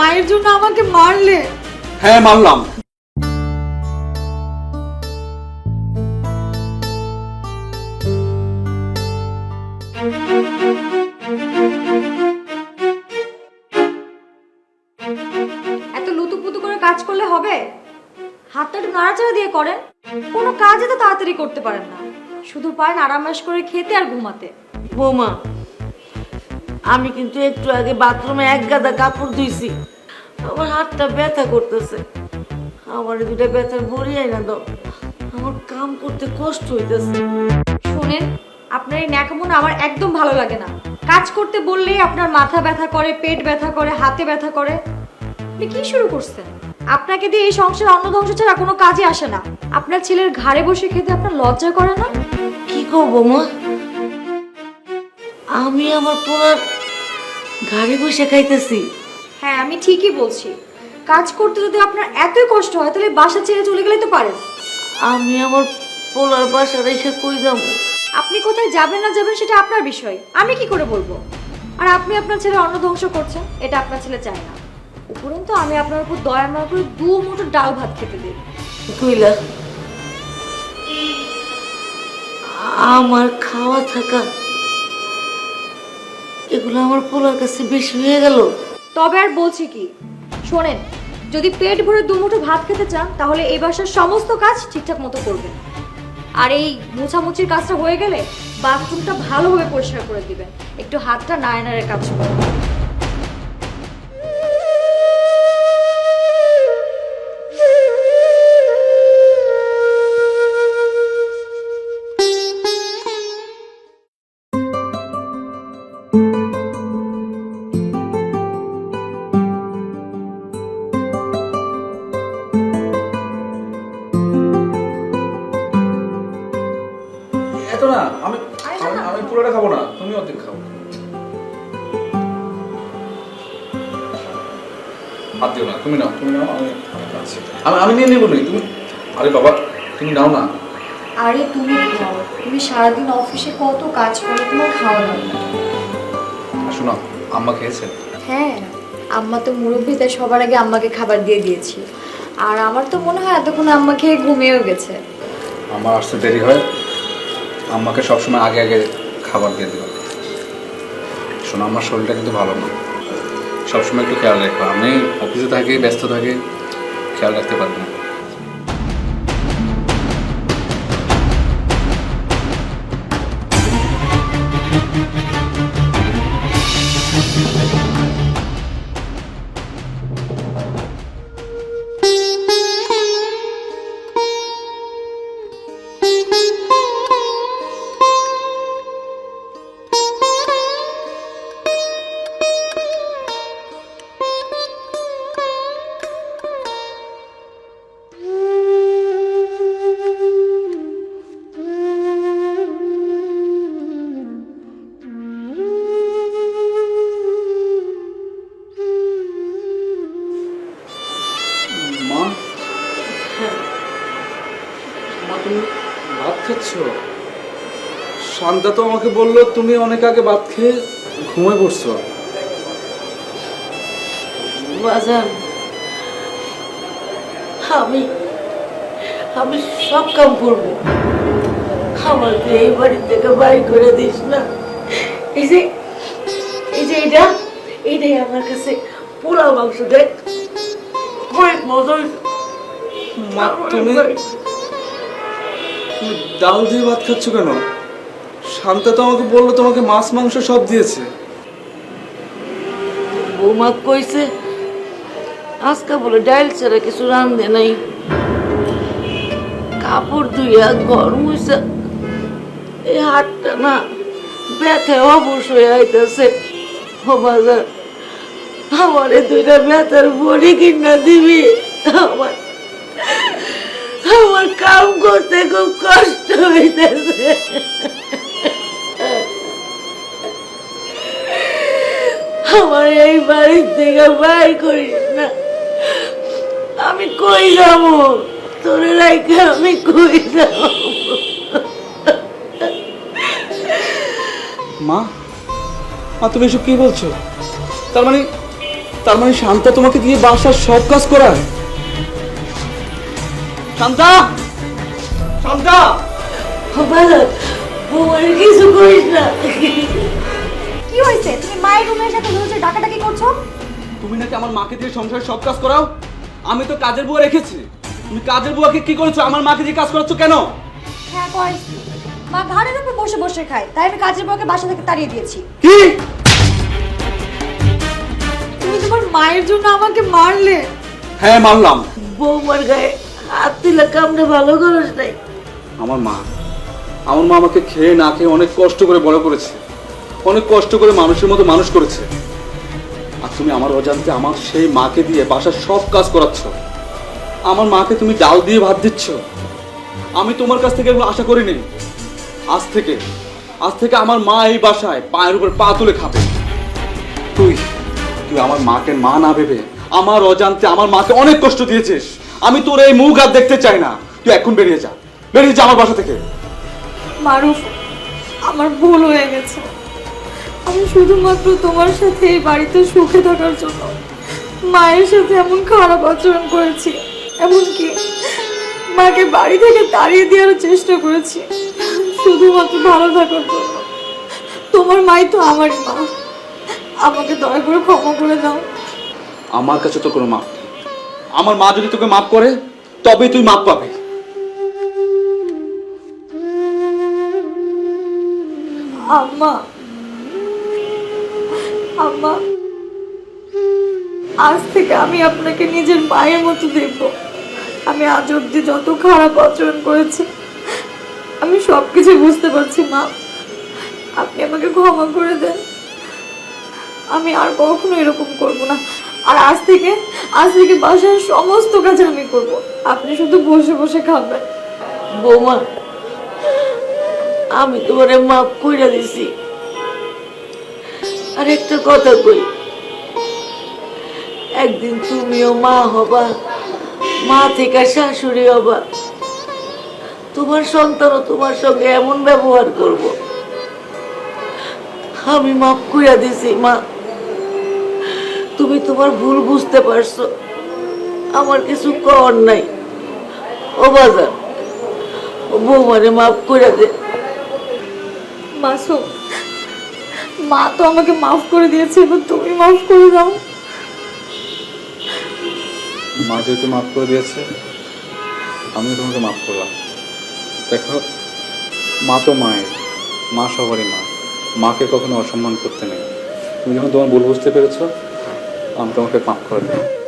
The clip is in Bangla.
মায়ের জন্য আমাকে মারলে? হ্যাঁ মানলাম। এত লুতুপুতু করে কাজ করলে হবে? হাতটা একটু নাড়াচাড়া দিয়ে করেন। কোনো কাজে তো তাড়াতাড়ি করতে পারেন না। শুধু পারেন আরামাস করে খেতে আর ঘুমাতে। বৌমা আমি কিন্তু একটু আগে বাথরুমে এক গাদা কাপড় ধুইছি। আমার হাতটা ব্যথা করতেছে। আমার দুটা ব্যথার বড়ি না দাও। আমার কাম করতে কষ্ট হইতেছে। শোনেন আপনার এই ন্যাকামোনা আমার একদম ভালো লাগে না। কাজ করতে বললেই আপনার মাথা ব্যথা করে পেট ব্যথা করে হাতে ব্যথা করে। আপনি কি শুরু করছেন? আপনাকে দিয়ে এই সংসার অন্ন ধ্বংস ছাড়া কোনো কাজে আসে না। আপনার ছেলের ঘাড়ে বসে খেতে আপনার লজ্জা করে না? কি কও মা? আমি আমার পুরো ঘাড়ে বসে খাইতেছি। হ্যাঁ আমি ঠিকই বলছি। কাজ করতে যদি আপনার এতই কষ্ট হয় তাহলে বাসা ছেড়ে চলে গেলে তো পারেন। আমি আমার পোলার বাসা রেখে কই যাব? আপনি কোথায় যাবেন না যাবেন সেটা আপনার বিষয়। আমি কি করে বলব? আর আপনি আপনার ছেলে অন্ন ধ্বংস করছেন এটা আপনার ছেলে চায় না। উপরন্তু আমি আপনার উপর দয়া না করে দু মুঠো ডাল ভাত খেতে দিই। কইলা আমার খাওয়া থাকা এগুলো আমার পোলার কাছে বেশি হয়ে গেল। তবে আর বলছি কি, শোনেন, যদি পেট ভরে দু মুঠো ভাত খেতে চান, তাহলে এই বাসার সমস্ত কাজ ঠিকঠাক মতো করবেন। আর এই মোছামুছির কাজটা হয়ে গেলে বাথরুমটা ভালোভাবে পরিষ্কার করে দিবেন। একটু হাতটা নায়নারের কাজ করবেন হাত দিও না তুমি নাও। তুমি নাও আমি আমি আমি আমি নিয়ে নেব নি তুমি আরে বাবা তুমি নাও না। আরে তুমি খাও তুমি সারাদিন অফিসে কত কাজ করো তোমার খাওয়া দরকার আসো না আম্মা খেয়েছে। হ্যাঁ আম্মা তো মুরব্বী তাই সবার আগে আম্মাকে খাবার দিয়ে দিয়েছি। আর আমার তো মনে হয় এতক্ষণ আম্মা খেয়ে ঘুমিয়েও গেছে। আমার আসতে দেরি হয়। আম্মাকে সবসময় আগে আগে খাবার দিয়ে দেবো শোনো আমার শরীরটা কিন্তু ভালো না। সবসময় একটু খেয়াল রাখব আমি অফিসে থাকি ব্যস্ত থাকি খেয়াল রাখতে পারব না। তুমি ভাত খাচ্ছ শান্তা তো আমাকে বলল তুমি অনেক আগে ভাত খেয়ে ঘুমিয়ে পড়ছো। আমি আমি সব কাম করব। তুই এই বাড়ি থেকে বাড়ি করে দিস না। এই যে এই যে এটা এইটাই আমার কাছে পোলাও মাংস দেখ অনেক মজা হয়েছে। তুমি ডাল দিয়ে ভাত খাচ্ছ কেন? শান্তা তো আমাকে বলল তোমাকে মাছ, মাংস সব দিয়েছে। বৌমা কইছে, আজকে বলে ছাড়া কিছু রান্ধে নাই। কাপড় ধুইয়া ঘর মুছা এই হাতটা না ব্যথা অবশ হয়ে আইতেছে। আমারে দুইটা ব্যথার বড়ি কিনা দিবি। আমার আমার কাম করতে খুব কষ্ট হইতেছে। আমার এই বাড়ির থেকে বাইর করিস না। আমি কই যাব? তোরে রাইকে আমি কই যাব? মা মা, তুমি এসব কি বলছো? তার মানে তার মানে শান্তা তোমাকে দিয়ে বাসার সব কাজ করায়? শান্তা শান্তা বাজার বৌমার কিছু করিস না। কি হয়েছে? তুমি মায়ের রুমের সাথে রয়েছে ডাকাডাকি করছ? তুমি নাকি আমার মাকে দিয়ে সংসারের সব কাজ করাও? আমি তো কাজের বুয়া রেখেছি। তুমি কাজের বুয়াকে কি করেছ? আমার মাকে দিয়ে কাজ করাচ্ছ কেন? হ্যাঁ কয়। মা ঘাড়ের উপর বসে বসে খায়। তাই আমি কাজের বউকে বাসা থেকে তাড়িয়ে দিয়েছি। কি? তুমি তোমার মায়ের জন্য আমাকে মারলে? হ্যাঁ মানলাম বৌমার গায়ে হাত দিলে কামড়ে ভালো করিস নাই। আমার মা আমার মা আমাকে খেয়ে না খেয়ে অনেক কষ্ট করে বড় করেছে। অনেক কষ্ট করে মানুষের মতো মানুষ করেছে। আর তুমি আমার অজান্তে আমার সেই মাকে দিয়ে বাসার সব কাজ করাচ্ছ। আমার মাকে তুমি ডাল দিয়ে ভাত দিচ্ছ। আমি তোমার কাছ থেকে এগুলো আশা করিনি। আজ থেকে আজ থেকে আমার মা এই বাসায় পায়ের উপর পা তুলে খাবে। তুই তুই আমার মাকে মা না ভেবে আমার অজান্তে আমার মাকে অনেক কষ্ট দিয়েছিস। আমি তোর এই মুখ আর দেখতে চাই না। তুই এখন বেরিয়ে যা। বেরিয়ে যা আমার বাসা থেকে। মারুফ আমার ভুল হয়ে গেছে। আমি শুধুমাত্র তোমার সাথে এই বাড়িতে সুখে থাকার জন্য মায়ের সাথে এমন খারাপ আচরণ করেছি। এমনকি মাকে বাড়ি থেকে তাড়িয়ে দেওয়ার চেষ্টা করেছি। শুধুমাত্র ভালো থাকার জন্য। তোমার মাই তো আমারই মা। আমাকে দয়া করে ক্ষমা করে দাও। আমার কাছে তো কোনো নেই আমার মা যদি তোকে মাপ করে তবে তুই মাপ পাবে। আজ থেকে আমি আপনাকে নিজের মায়ের মতো দেখব। আমি আজ অব্দি যত খারাপ আচরণ করেছি, আমি সব কিছু বুঝতে পারছি, মা। আপনি আমাকে ক্ষমা করে দেন। আমি আর কখনো এরকম করব না। আর আজ থেকে আজ থেকে বাসার সমস্ত কাজ আমি করব। আপনি শুধু বসে বসে খাবেন। বৌমা, আমি তোমারে মাফ কইরা দিছি। আর একটা কথা কই, একদিন তুমিও মা হবা, মা থেকে শাশুড়ি হবা। তোমার সন্তানও তোমার সঙ্গে এমন ব্যবহার করব। আমি মাফ কইরা দিছি, মা। তুমি তোমার ভুল বুঝতে পারছ। আমার কিছু কর নাই। ও বাজার বৌমারে মাফ করে দে। মাসুম মা তো আমাকে মাফ করে দিয়েছে এবার তুমি মাফ করে দাও। মা যেহেতু মাফ করে দিয়েছে আমি তোমাকে মাফ করলাম। দেখো মা তো মায়ের মা সবারই মা। মাকে কখনো অসম্মান করতে নেই। তুমি যখন তোমার ভুল বুঝতে পেরেছ 안们都렇게 많.